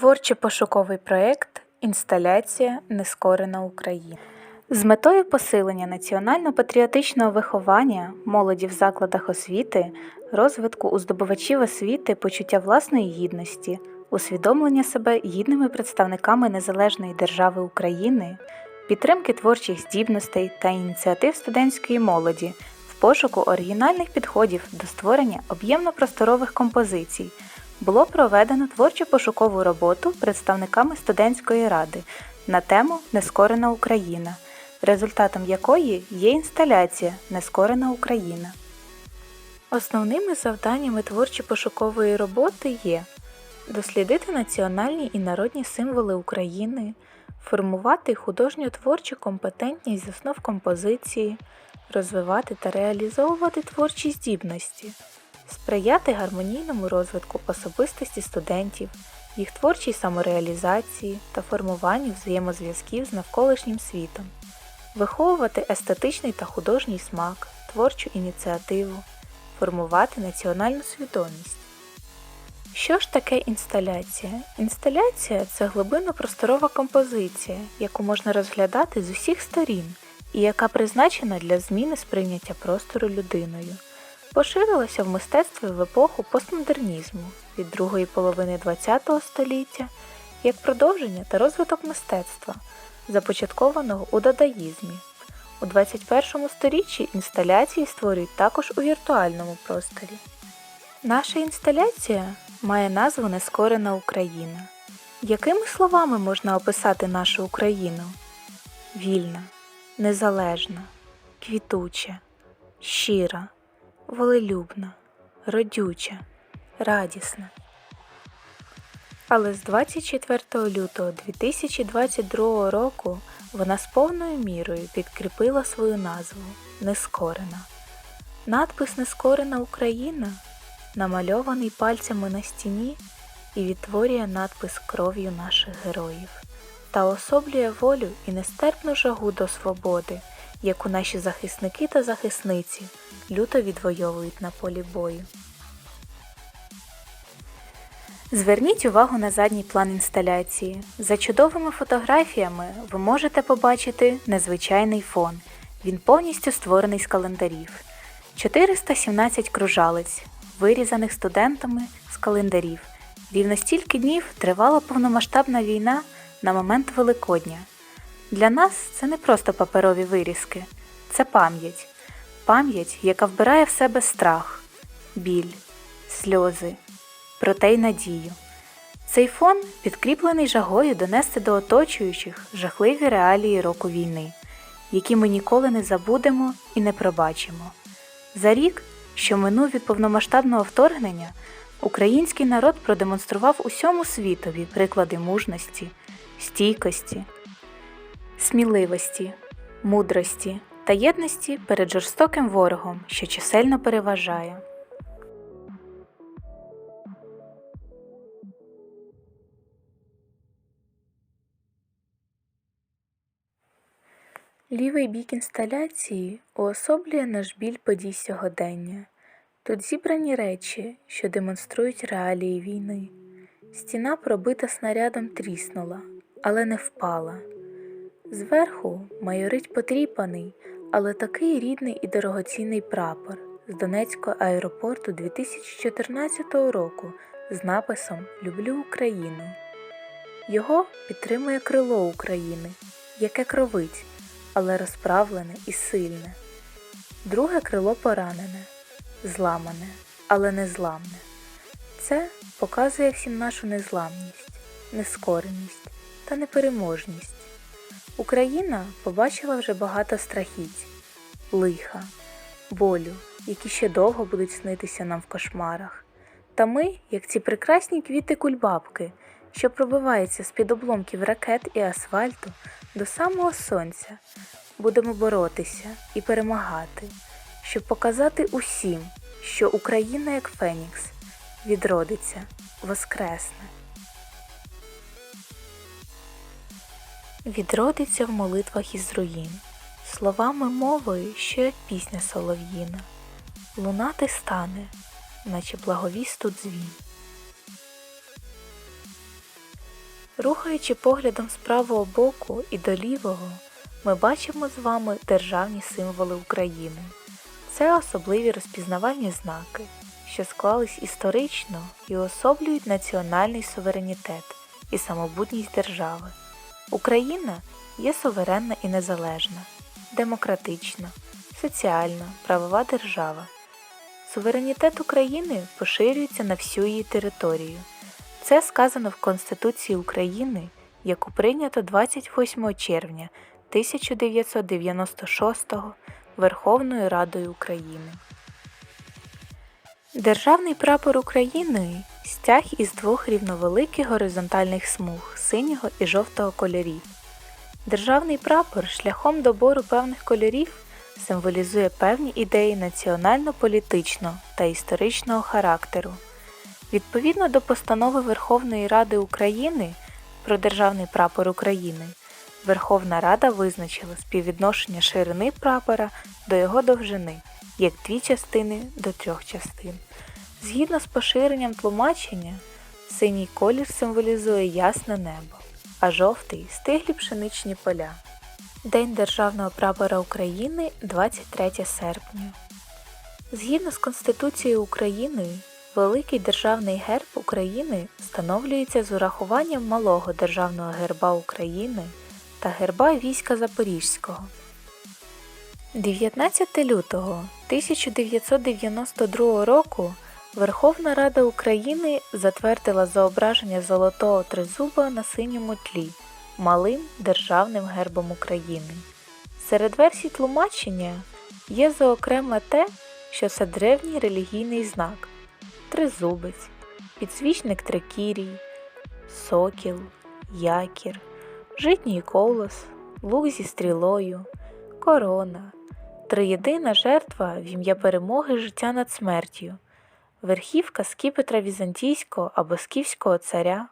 Творчо-пошуковий проєкт Інсталяція Нескорена Україна. З метою посилення національно-патріотичного виховання молоді в закладах освіти, розвитку у здобувачів освіти, почуття власної гідності, усвідомлення себе гідними представниками незалежної держави України, підтримки творчих здібностей та ініціатив студентської молоді в пошуку оригінальних підходів до створення об'ємно-просторових композицій було проведено творчо-пошукову роботу представниками студентської ради на тему Нескорена Україна, результатом якої є інсталяція Нескорена Україна. Основними завданнями творчо-пошукової роботи є дослідити національні і народні символи України, формувати художньо-творчу компетентність з основ композиції, розвивати та реалізовувати творчі здібності, сприяти гармонійному розвитку особистості студентів, їх творчій самореалізації та формуванню взаємозв'язків з навколишнім світом, виховувати естетичний та художній смак, творчу ініціативу, формувати національну свідомість. Що ж таке інсталяція? Інсталяція це глибинно-просторова композиція, яку можна розглядати з усіх сторін і яка призначена для зміни сприйняття простору людиною. Поширилася в мистецтві в епоху постмодернізму від другої половини ХХ століття як продовження та розвиток мистецтва, започаткованого у дадаїзмі. У 21 сторіччі інсталяції створюють також у віртуальному просторі. Наша інсталяція має назву Нескорена Україна. Якими словами можна описати нашу Україну? Вільна, незалежна, квітуча, щира, волелюбна, родюча, радісна. Але з 24 лютого 2022 року вона з повною мірою підкріпила свою назву Нескорена. Надпис Нескорена Україна намальований пальцями на стіні і відтворює надпис кров'ю наших героїв та особлює волю і нестерпну жагу до свободи, яку наші захисники та захисниці люто відвоюють на полі бою. Зверніть увагу на задній план інсталяції. За чудовими фотографіями ви можете побачити незвичайний фон. Він повністю створений з календарів. 417 кружалиць, вирізаних студентами з календарів. Рівно стільки днів тривала повномасштабна війна на момент Великодня. Для нас це не просто паперові вирізки, це пам'ять. Пам'ять, яка вбирає в себе страх, біль, сльози, проте й надію. Цей фон підкріплений жагою донести до оточуючих жахливі реалії року війни, які ми ніколи не забудемо і не пробачимо. За рік, що минув від повномасштабного вторгнення, український народ продемонстрував усьому світові приклади мужності, стійкості, сміливості, мудрості та єдності перед жорстоким ворогом, що чисельно переважає. Лівий бік інсталяції уособлює наш біль подій сьогодення. Тут зібрані речі, що демонструють реалії війни. Стіна, пробита снарядом, тріснула, але не впала. Зверху майорить потріпаний, але такий рідний і дорогоцінний прапор з Донецького аеропорту 2014 року з написом Люблю Україну. Його підтримує крило України, яке кровить, але розправлене і сильне. Друге крило поранене, зламане, але не зламне. Це показує всім нашу незламність, нескореність та непереможність. Україна побачила вже багато страхіть, лиха, болю, які ще довго будуть снитися нам в кошмарах. Та ми, як ці прекрасні квіти кульбабки, що пробиваються з-під обломків ракет і асфальту до самого сонця, будемо боротися і перемагати, щоб показати усім, що Україна, як Фенікс, відродиться, воскресне. Відродиться в молитвах із руїн, словами мовою, що як пісня солов'їна, лунати стане, наче благовіст тут дзвін. Рухаючи поглядом з правого боку і до лівого, ми бачимо з вами державні символи України. Це особливі розпізнавальні знаки, що склались історично і уособлюють національний суверенітет і самобутність держави. Україна є суверенна і незалежна, демократична, соціальна, правова держава. Суверенітет України поширюється на всю її територію. Це сказано в Конституції України, яку прийнято 28 червня 1996 Верховною Радою України. Державний прапор України стяг із двох рівновеликих горизонтальних смуг синього і жовтого кольорів. Державний прапор шляхом добору певних кольорів символізує певні ідеї національно-політичного та історичного характеру. Відповідно до постанови Верховної Ради України про Державний прапор України, Верховна Рада визначила співвідношення ширини прапора до його довжини як дві частини до трьох частин. Згідно з поширенням тлумачення, синій колір символізує ясне небо, а жовтий стиглі пшеничні поля. День Державного прапора України 23 серпня. Згідно з Конституцією України, Великий Державний герб України встановлюється з урахуванням малого Державного герба України та герба війська Запорізького. 19 лютого 1992 року Верховна Рада України затвердила зображення золотого тризуба на синьому тлі малим державним гербом України. Серед версій тлумачення є заокрема те, що це древній релігійний знак тризубець, підсвічник трикірій, сокіл, якір, житній колос, лук зі стрілою, корона, триєдина жертва в ім'я перемоги життя над смертю, верхівка скіпетра візантійського або скіфського царя.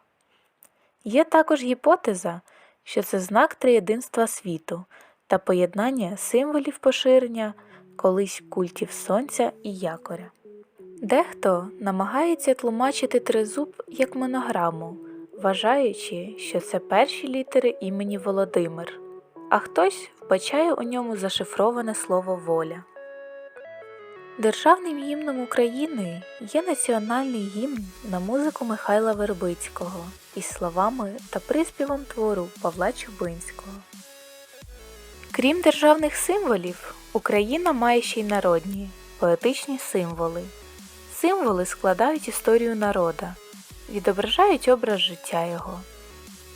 Є також гіпотеза, що це знак триєдинства світу та поєднання символів поширення колись культів сонця і якоря. Дехто намагається тлумачити тризуб як монограму, вважаючи, що це перші літери імені Володимир, а хтось вбачає у ньому зашифроване слово воля. Державним гімном України є національний гімн на музику Михайла Вербицького із словами та приспівом твору Павла Чубинського. Крім державних символів, Україна має ще й народні, поетичні символи. Символи складають історію народа, відображають образ життя його.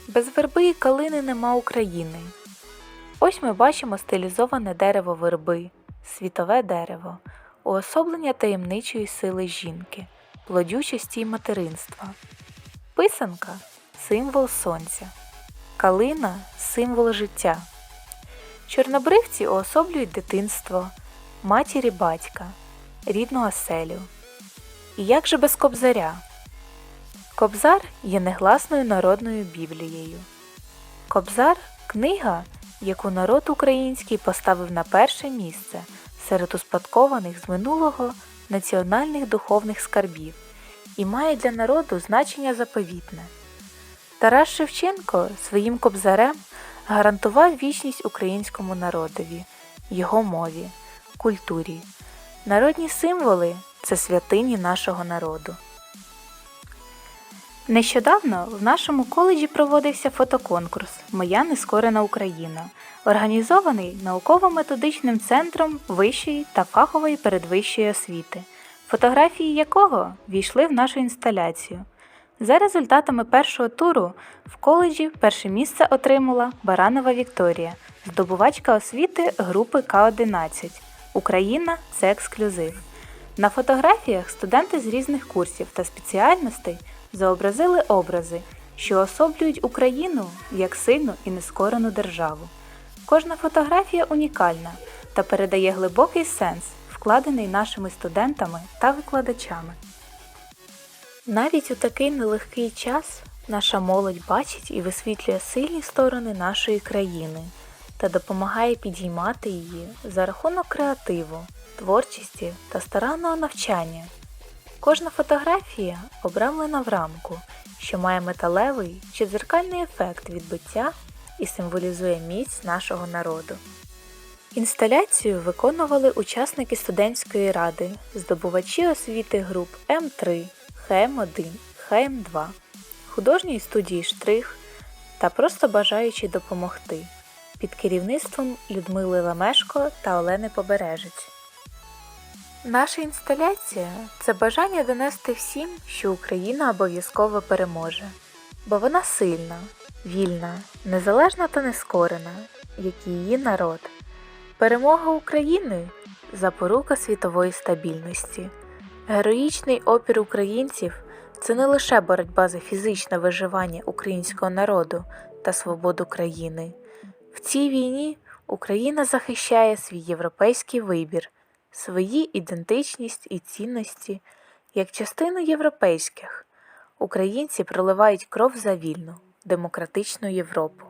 Без верби і калини нема України. Ось ми бачимо стилізоване дерево верби, світове дерево, уособлення таємничої сили жінки, плодючості й материнства. Писанка символ сонця, калина символ життя. Чорнобривці уособлюють дитинство, матірі батька, рідну оселю. І як же без кобзаря? Кобзар є негласною народною біблією. Кобзар книга, яку народ український поставив на перше місце серед успадкованих з минулого національних духовних скарбів і має для народу значення заповітне. Тарас Шевченко своїм кобзарем гарантував вічність українському народові, його мові, культурі. Народні символи це святині нашого народу. Нещодавно в нашому коледжі проводився фотоконкурс Моя нескорена Україна, організований науково-методичним центром вищої та фахової передвищої освіти, фотографії якого війшли в нашу інсталяцію. За результатами першого туру в коледжі перше місце отримала Баранова Вікторія, здобувачка освіти групи К11. Україна це ексклюзив. На фотографіях студенти з різних курсів та спеціальностей зобразили образи, що особлюють Україну як сильну і нескорену державу. Кожна фотографія унікальна та передає глибокий сенс, вкладений нашими студентами та викладачами. Навіть у такий нелегкий час наша молодь бачить і висвітлює сильні сторони нашої країни та допомагає підіймати її за рахунок креативу, творчості та старанного навчання. Кожна фотографія обрамлена в рамку що має металевий чи дзеркальний ефект відбиття і символізує міць нашого народу. Інсталяцію виконували учасники студентської ради, здобувачі освіти груп М3, ХМ1, ХМ2, художньої студії Штрих та просто бажаючи допомогти під керівництвом Людмили Лемешко та Олени Побережець. Наша інсталяція це бажання донести всім, що Україна обов'язково переможе, бо вона сильна, вільна, незалежна та нескорена, як і її народ. Перемога України запорука світової стабільності. Героїчний опір українців це не лише боротьба за фізичне виживання українського народу та свободу країни. В цій війні Україна захищає свій європейський вибір, свої ідентичність і цінності як частину європейських. Українці проливають кров за вільну, демократичну Європу.